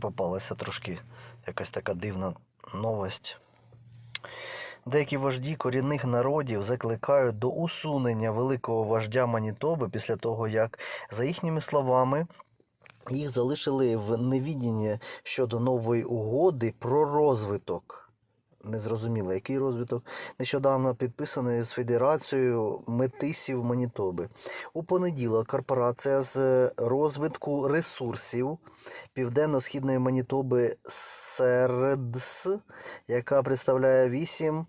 попалася трошки якась така дивна новость. Деякі вожді корінних народів закликають до усунення великого вождя Манітоби після того, як, за їхніми словами, їх залишили в невідінні щодо нової угоди про розвиток. Незрозуміло, який розвиток нещодавно підписаний з Федерацією метисів Манітоби. У понеділок корпорація з розвитку ресурсів Південно-Східної Манітоби СЕРДС, яка представляє вісім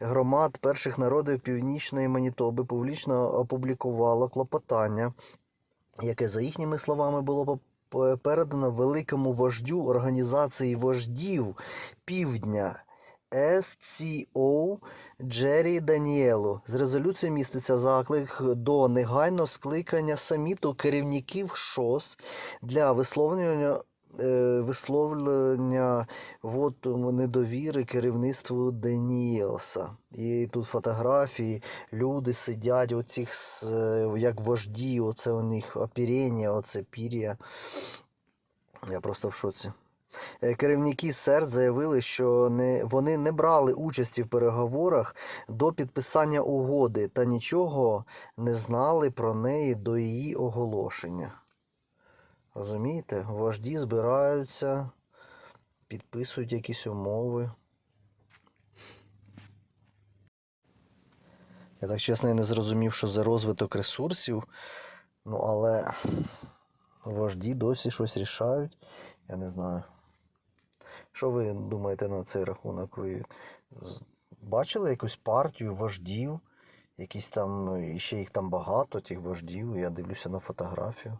громад перших народів Північної Манітоби, публічно опублікувала клопотання, яке, за їхніми словами, було передано великому вождю організації вождів Півдня. SCO Джері Даніелу. З резолюції міститься заклик до негайного скликання саміту керівників ШОС для висловлювання, е, висловлення воту недовіри керівництву Даніелса. І тут фотографії, люди сидять, оцих як вожді, оце у них оперення, оце пір'я. Я просто в шоці. Е, Керівники СЕРД заявили, що не, вони не брали участі в переговорах до підписання угоди та нічого не знали про неї до її оголошення. Розумієте? Вожді збираються, підписують якісь умови. Я так чесно і не зрозумів, що за розвиток ресурсів. Ну, але вожді досі щось рішають. Я не знаю. Що ви думаєте на цей рахунок? Ви бачили якусь партію вождів? Якісь там, і ще їх там багато, тих вождів. Я дивлюся на фотографію.